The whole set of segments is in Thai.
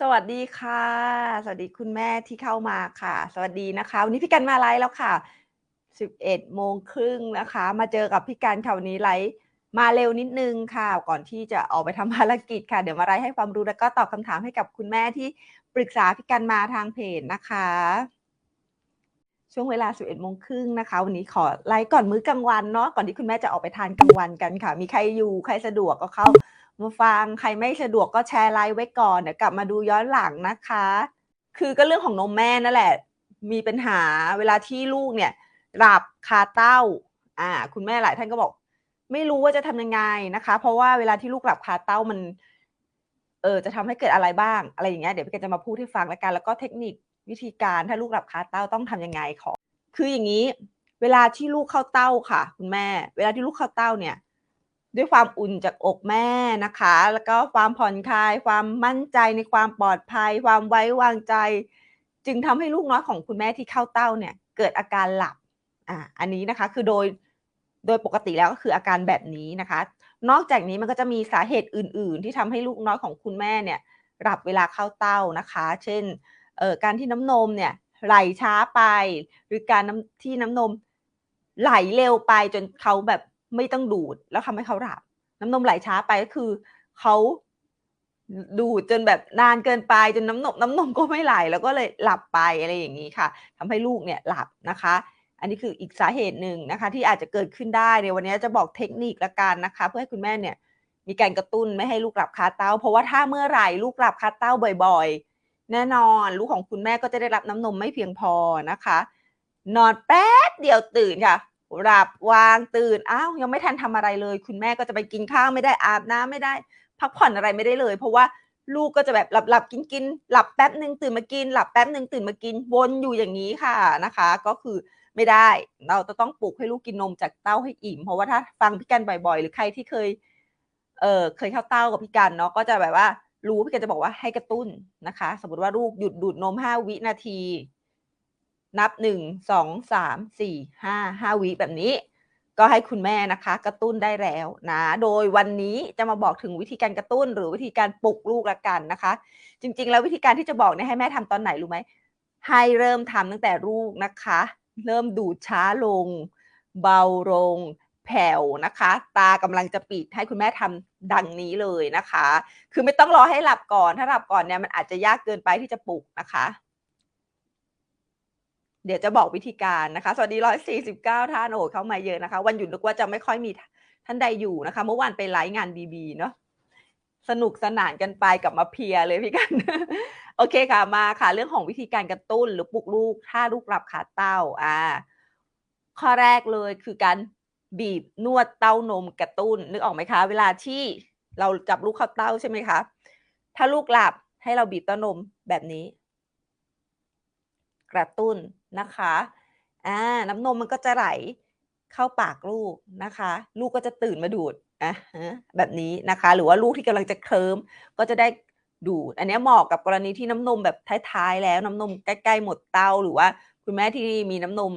สวัสดีค่ะ สวัสดีคุณแม่ที่เข้ามาค่ะ สวัสดีนะคะ วันนี้พี่กันมาไลฟ์แล้วค่ะ 11โมงครึ่งนะคะ มาเจอกับพี่กันค่ะวันนี้ไลฟ์มาเร็วนิดนึงค่ะ ก่อนที่จะออกไปทำภารกิจค่ะ เดี๋ยวมาไลฟ์ให้ความรู้แล้วก็ตอบคำถามให้กับคุณแม่ที่ปรึกษาพี่กันมาทางเพจนะคะ ช่วงเวลา 11โมงครึ่งนะคะ วันนี้ขอไลฟ์ก่อนมื้อกลางวันเนาะ ก่อนที่คุณแม่จะออกไปทานกลางวันกันค่ะ มีใครอยู่ ใครสะดวกก็เข้ามาฟัง ใครไม่สะดวกก็แชร์ไลฟ์ไว้ก่อน เดี๋ยวกลับมาดูย้อนหลังนะคะ คือก็เรื่องของนมแม่นั่นแหละ มีปัญหาเวลาที่ลูกเนี่ยหลับคาเต้า อ่า คุณแม่หลายท่านก็บอก ไม่รู้ว่าจะทำยังไงนะคะ เพราะว่าเวลาที่ลูกหลับคาเต้ามัน เออ จะทำให้เกิดอะไรบ้าง อะไรอย่างเงี้ย เดี๋ยวพี่กันจะมาพูดให้ฟังแล้วกัน แล้วก็เทคนิค วิธีการถ้าลูกหลับคาเต้าต้องทำยังไงขอ คืออย่างนี้ เวลาที่ลูกเข้าเต้าค่ะ คุณแม่ เวลาที่ลูกเข้าเต้าเนี่ย ด้วยความอุ่นจากอกแม่นะคะ แล้วก็ความผ่อนคลาย ความมั่นใจในความปลอดภัย ความไว้วางใจ จึงทำให้ลูกน้อยของคุณแม่ที่เข้าเต้าเนี่ย เกิดอาการหลับอ่าอันนี้นะคะคือโดยโดยปกติแล้วก็คืออาการแบบนี้นะคะ นอกจากนี้มันก็จะมีสาเหตุอื่น ๆ ที่ทำให้ลูกน้อยของคุณแม่เนี่ยหลับเวลาเข้าเต้านะคะ เช่น การที่น้ำนมเนี่ยไหลช้าไป หรือการน้ำที่น้ำนมไหลเร็วไปจนเขาแบบไม่ต้องดูด แล้วทำให้เขาหลับ น้ำนมไหลช้าไปก็คือเขาดูดจนแบบนานเกินไปจนน้ำนมน้ำนมก็ไม่ไหลแล้วก็เลยหลับไปอะไรอย่างงี้ค่ะทำให้ลูกเนี่ยหลับนะคะ อันนี้คืออีกสาเหตุหนึ่งนะคะ ที่อาจจะเกิดขึ้นได้ในวันนี้จะบอกเทคนิคล้วกันนะคะ เพื่อให้คุณแม่เนี่ย มีการกระตุ้นไม่ให้ลูกหลับคาเต้า เพราะว่าถ้าเมื่อไหร่ลูกหลับคาเต้าบ่อย ๆ แน่นอนลูกของคุณแม่ก็จะได้รับน้ำนมไม่เพียงพอนะคะ นอนแป๊บเดียวตื่นค่ะหลับวางตื่นอ้าวยังไม่ทันทำอะไรเลย คุณแม่ก็จะไปกินข้าวไม่ได้อาบน้ำไม่ได้ พักผ่อนอะไรไม่ได้เลย เพราะว่าลูกก็จะแบบหลับๆกินๆหลับแป๊บหนึ่งตื่นมากิน หลับแป๊บหนึ่งตื่นมากินวนอยู่อย่างงี้ค่ะนะคะ ก็คือไม่ได้เราจะต้องปลุกให้ลูกกินนมจากเต้าให้อิ่ม เพราะว่าถ้าฟังพี่กันบ่อยๆ หรือใครที่เคยเออเคยเข้าเต้ากับพี่กันเนาะก็จะแบบว่า รู้พี่แกจะบอกว่าให้กระตุ้นนะคะ สมมติว่าลูกหยุดดูดนม5วินาที นับ1 2 3 4 5 5วิแบบนี้ ก็ให้คุณแม่นะคะ กระตุ้นได้แล้วนะ โดยวันนี้จะมาบอกถึงวิธีการกระตุ้น หรือวิธีการปลุกลูกแล้วกันนะคะ จริง ๆ แล้ววิธีการที่จะบอกเนี่ยให้แม่ทำตอนไหนรู้ไหม?ให้เริ่มทำตั้งแต่ลูกนะคะ เริ่มดูดช้าลง เบาลง แผ่วนะคะ ตากำลังจะปิดให้คุณแม่ทำดังนี้เลยนะคะ คือไม่ต้องรอให้หลับก่อน ถ้าหลับก่อนเนี่ยมันอาจจะยากเกินไปที่จะปลุกนะคะ เดี๋ยวจะบอกวิธีการนะคะ สวัสดี149ท่านโอ้เข้ามาเยอะนะคะ วันหยุดนึกว่าจะไม่ค่อยมีท่านใดอยู่นะคะ เมื่อวานไปไลฟ์งานบีบีเนาะสนุกสนานกันไปกลับมาเพียเลยพี่กัน โอเคค่ะมาค่ะ เรื่องของวิธีการกระตุ้นหรือปลุกลูก ถ้าลูกหลับคาเต้าอ่าข้อแรกเลยคือการ บีบนวดเต้านมกระตุ้น นึกออกไหมคะ เวลาที่เราจับลูกเข้าเต้าใช่ไหมคะ ถ้าลูกหลับให้เราบีบเต้านมแบบนี้ กระตุ้นนะคะอ่าน้ำนมมันก็จะไหลเข้าปากลูกนะคะ ลูกก็จะตื่นมาดูดอะฮะแบบนี้นะคะ หรือว่าลูกที่กำลังจะเคลิ้มก็จะได้ดูด อันนี้เหมาะกับกรณีที่น้ำนมแบบท้ายๆแล้วน้ำนมใกล้ๆหมดเต้าหรือว่า คุณแม่ที่มีน้ำนม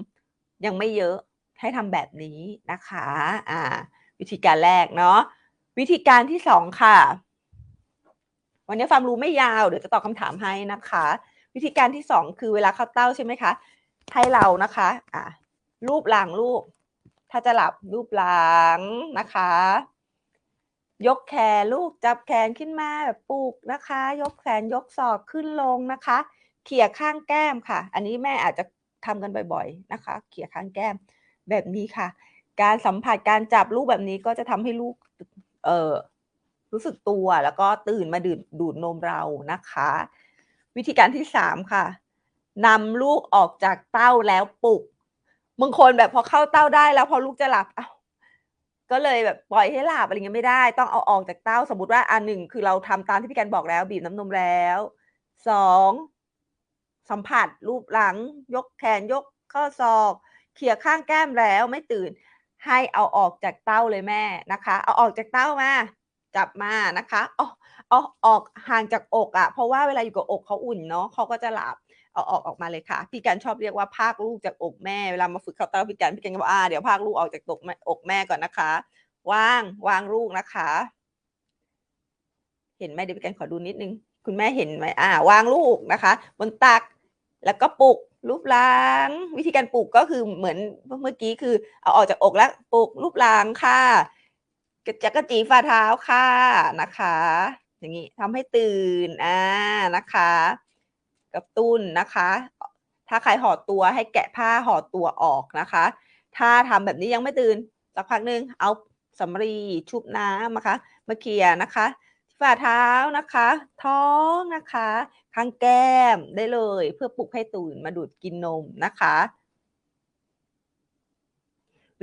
ยังไม่เยอะ ให้ทำแบบนี้นะคะอ่าวิธีการแรกเนาะวิธีการที่2ค่ะ วันนี้ความรู้ไม่ยาวเดี๋ยวจะตอบคำถามให้นะคะ วิธีการที่2คือเวลาเข้าเต้าใช่ไหมคะให้เรานะคะอ่าลูบหลังลูกถ้าจะหลับลูบหลังนะคะ ยกแขนลูกจับแขนขึ้นมาแบบปลุกนะคะ ยกแขนยกศอกขึ้นลงนะคะ เขี่ยข้างแก้มค่ะ อันนี้แม่อาจจะทำกันบ่อย ๆนะคะ เขี่ยข้างแก้ม แบบนี้ค่ะ การสัมผัสการจับลูกแบบนี้ก็จะทำให้ลูกเออรู้สึกตัวแล้วก็ตื่นมาดื่มดูดนมเรานะคะ วิธีการที่3ค่ะนำลูกออกจากเต้าแล้วปลุกบางคนแบบพอเข้าเต้าได้แล้วพอลูกจะหลับอ้าก็เลยแบบปล่อยให้หลับอะไรเงี้ยไม่ได้ ต้องเอาออกจากเต้าสมมติว่าอา1คือเราทำตามที่พี่กันบอกแล้ว บีบน้ำนมแล้ว2สัมผัสลูบหลัง ยกแขนยกข้อศอก เขี่ยข้างแก้มแล้วไม่ตื่น ให้เอาออกจากเต้าเลยแม่นะคะ เอาออกจากเต้ามาจับมานะคะเอเอาออกห่างจากอกอะเพราะว่าเวลาอยู่กับอกเขาอุ่นเนาะเขาก็จะหลับเอาออกออกมาเลยค่ะ พี่กันชอบเรียกว่าพากลูกจากอกแม่เวลามาฝึกเข้าเต้าพี่กันพี่กันก็บอกอาเดี๋ยวพากลูกออกจากตกแม่อกแม่ก่อนนะคะวางวางลูกนะคะ เห็นไหมเดี๋ยวพี่กันขอดูนิดนึง คุณแม่เห็นไหมอ่าวางลูกนะคะ บนตักแล้วก็ปลุก รูปล้าง วิธีการปลุกก็คือเหมือนเมื่อกี้คือเอาออกจากอกแล้วปลุกรูปล้างค่ะกระจักกระจีฝ่าเท้าค่ะนะคะ อย่างนี้ทำให้ตื่นอ่านะคะ กระตุ้นนะคะ ถ้าใครห่อตัวให้แกะผ้าห่อตัวออกนะคะ ถ้าทำแบบนี้ยังไม่ตื่นสักพักหนึ่งเอาสำลีชุบน้ำนะคะมาเคียนะคะ ฝ่าเท้านะคะ ท้องนะคะข้างแก้มได้เลย เพื่อปลุกให้ตื่นมาดูดกินนมนะคะ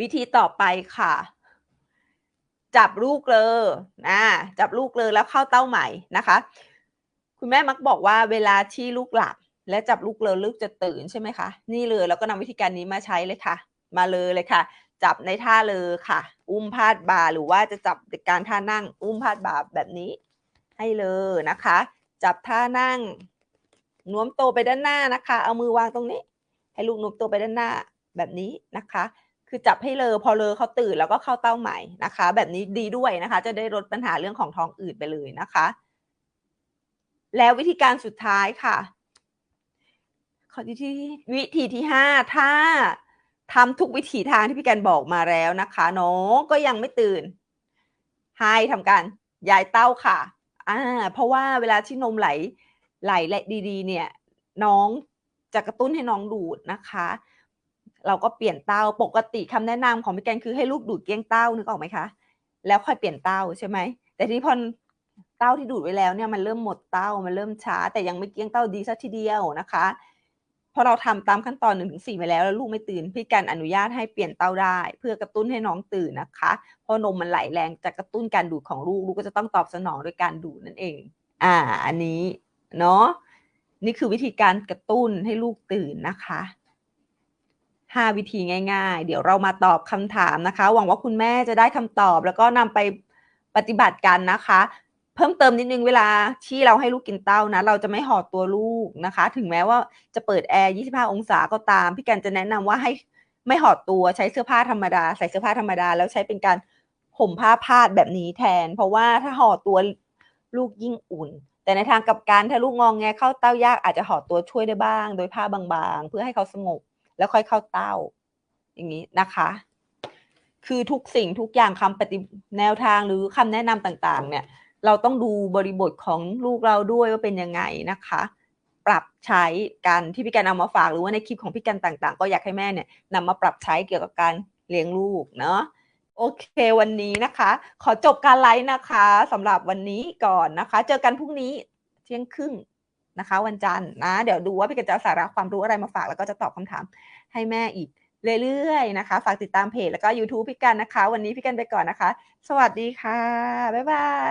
วิธีต่อไปค่ะ จับลูกเลยนะจับลูกเลยแล้วเข้าเต้าใหม่นะคะ คุณแม่มักบอกว่าเวลาที่ลูกหลับ และจับลูกเลยลูกจะตื่นใช่ไหมคะ นี่เลยแล้วก็นำวิธีการนี้มาใช้เลยค่ะ มาเลยเลยค่ะ จับในท่าเลยค่ะ อุ้มพาดบ่าหรือว่าจะจับการท่านั่ง อุ้มพาดบ่าแบบนี้ให้เลยนะคะ จับท่านั่งน้วมตัวไปด้านหน้านะคะ เอามือวางตรงนี้ ให้ลูกน้มตัวไปด้านหน้าแบบนี้นะคะ คือจับให้เลอพอเลอเขาตื่นแล้วก็เข้าเต้าใหม่นะคะ แบบนี้ดีด้วยนะคะ จะได้ลดปัญหาเรื่องของท้องอืดไปเลยนะคะ แล้ววิธีการสุดท้ายค่ะข้อที่วิธีที่ห้าถ้า ทำทุกวิธีทางที่พี่แกนบอกมาแล้วนะคะ น้องก็ยังไม่ตื่นให้ทำการย้ายเต้าค่ะอ่าเพราะว่าเวลาที่นมไหลไหลและดีๆ เนี่ย น้องจะกระตุ้นให้น้องดูดนะคะ เราก็เปลี่ยนเต้าปกติคำแนะนำของพี่แกนคือให้ลูกดูดเกี้ยงเต้านึกออกไหมคะ แล้วค่อยเปลี่ยนเต้าใช่ไหมแต่ทีนี้พอเต้าที่ดูดไว้แล้วเนี่ยมันเริ่มหมดเต้ามันเริ่มช้า แต่ยังไม่เกี้ยงเต้าดีสักทีเดียวนะคะ พอเราทำตามขั้นตอนหนึ่งถึงสี่ไปแล้วแล้วลูกไม่ตื่น พี่กันอนุญาตให้เปลี่ยนเต้าได้ เพื่อกระตุ้นให้น้องตื่นนะคะ เพราะนมมันไหลแรงจะกระตุ้นการดูดของลูกลูกก็จะต้องตอบสนองโดยการดูดนั่นเอง อ่า อันนี้เนาะนี่คือวิธีการกระตุ้นให้ลูกตื่นนะคะห้าวิธีง่าย ๆ เดี๋ยวเรามาตอบคำถามนะคะ หวังว่าคุณแม่จะได้คำตอบแล้วก็นำไปปฏิบัติกันนะคะ พิ่มเติมนิดนึงเวลาที่เราให้ลูกกินเต้านะ เราจะไม่ห่อตัวลูกนะคะ ถึงแม้ว่าจะเปิดแอร์ 25 องศาก็ตาม พี่กันจะแนะนำว่าให้ไม่ห่อตัวใช้เสื้อผ้าธรรมดา ใส่เสื้อผ้าธรรมดา แล้วใช้เป็นการห่มผ้าพาดแบบนี้แทน เพราะว่าถ้าห่อตัวลูกยิ่งอุ่น แต่ในทางกลับกันถ้าลูกงองแงเข้าเต้ายากอาจจะห่อตัวช่วยได้บ้าง โดยผ้าบางๆ เพื่อให้เขาสงบแล้วค่อยเข้าเต้า อย่างนี้นะคะคือทุกสิ่งทุกอย่างคำปฏิแนวทางหรือคำแนะนำต่างๆ เนี่ย เราต้องดูบริบทของลูกเราด้วยว่าเป็นยังไงนะคะ ปรับใช้กันที่พี่กันเอามาฝากหรือว่าในคลิปของพี่กันต่างๆ ก็อยากให้แม่เนี่ยนำมาปรับใช้เกี่ยวกับการเลี้ยงลูกเนาะโอเควันนี้นะคะ ขอจบการไลฟ์นะคะสำหรับวันนี้ก่อนนะคะ เจอกันพรุ่งนี้เที่ยงครึ่งนะคะ วันจันทร์นะ เดี๋ยวดูว่าพี่กันจะสาระความรู้อะไรมาฝากแล้วก็จะตอบคำถามให้แม่อีกเรื่อยๆนะคะ ฝากติดตามเพจแล้วก็ YouTube พี่กันนะคะ วันนี้พี่กันไปก่อนนะคะ สวัสดีค่ะ บ๊ายบาย